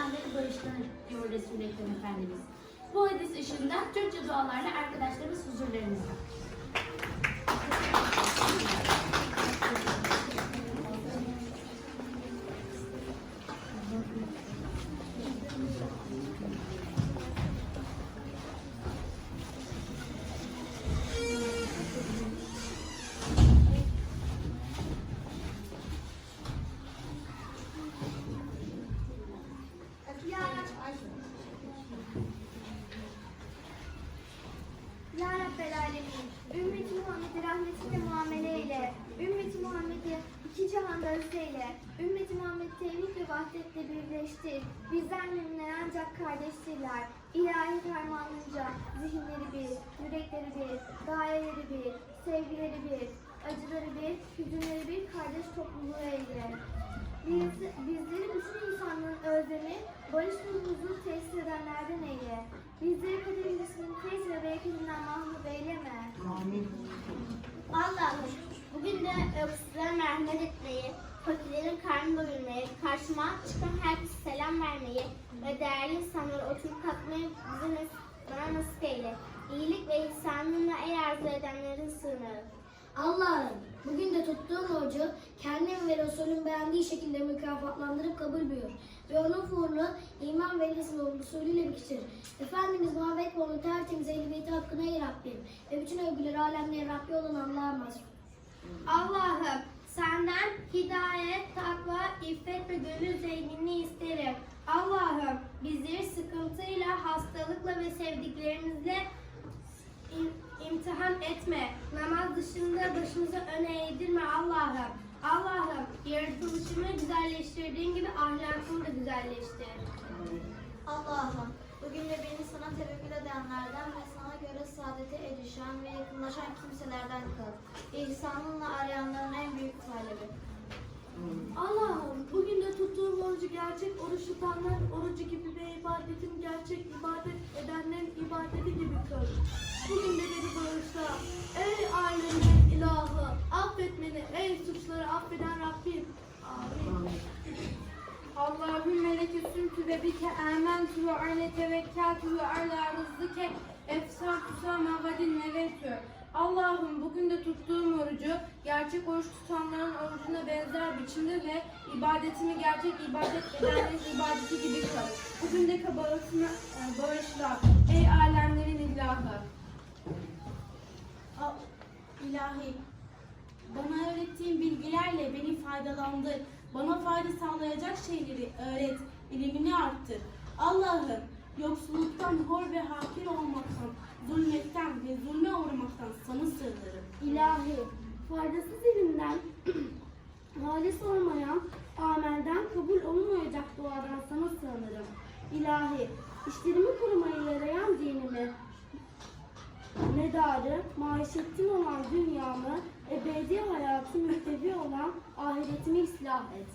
İslam'daki barıştanır diyor Resul-i Ekrem Efendimiz. Bu hadis ışığında Türkçe dualarla arkadaşlarımız huzurlarınızda. Ya Rabbel Alemin, Ümmeti Muhammed'i rahmetinle muamele eyle. Ümmeti Muhammed'i iki cihanda özeyle. Ümmeti Muhammed tevhid ve vahdetle birleştir. Bizler müminler ancak kardeştirler. İlahi fermanınca zihinleri bir, yürekleri bir, gayeleri bir, sevgileri bir, acıları bir, hüzünleri bir kardeş topluluğu eyle. Biz, bizleri bütün özlemi, barış huzur tesis edenlerden eyle. Bizleri kaderimizin tez ve bereketinden mahrum eyleme. Allah'ım bugün de öksüzlere merhamet etmeyi, fakirlerin karnını doyurmayı, karşıma çıkan herkese selam vermeyi ve değerli insanlara oturup kalkmayı bize bana nasip eyle. İyilik ve ihsanınla el arzu edenlerin sığınırım. Allah'ım bugün de tuttuğum orucu kendim ve Resulüm beğendiği şekilde mükafatlandırıp kabul buyur. Ve onun fuhurunu iman ve lisan usulüyle bitir. Efendimiz Muhammed ve tertemiz ehliyeti hakkına ey Rabbim. Ve bütün övgüleri alemlerin Rabbi olan Allah'a. Allah'ım senden hidayet, takva, iffet ve gönül zenginliği isterim. Allah'ım bizleri sıkıntıyla, hastalıkla ve sevdiklerimizle im- imtihan etme. Namaz dışında başımızı öne eğdirme Allah'ım. Allah'ım yaratılışımı güzelleştirdiğin gibi ahlakımı da güzelleştir. Allah'ım bugün de beni sana tevekkül edenlerden ve sana göre saadete erişen ve yakınlaşan kimselerden kıl. İhsanınla arayanların en büyük talebi. Allah'ım bugün de tuttuğum orucu gerçek oruç tutanlar orucu gibi ve ibadetin gerçek ve ale tevekkeltü ve ala rızdıke efsartü sama gadin nevetü. Allah'ım bugün de tuttuğum orucu gerçek oruç tutanların orucuna benzer biçimde ve ibadetimi gerçek ibadet edenlerin ibadeti gibi kıl. Bugün de kabahatını e, bağışla ey alemlerin ilahı. İlahi, bana öğrettiğin bilgilerle beni faydalandır. Bana fayda sağlayacak şeyleri öğret, bilimini arttır. Allah'ım, yoksulluktan, hor ve hakir olmaktan, zulmetten ve zulme uğramaktan sana sığınırım. İlahi, faydasız ilimden, halis olmayan amelden kabul olunmayacak duadan sana sığınırım. İlahi, işlerimi korumaya yarayan dinimi, medarı, maişetim olan dünyamı, ebedi hayatı mühtevi olan ahiretimi ıslah et.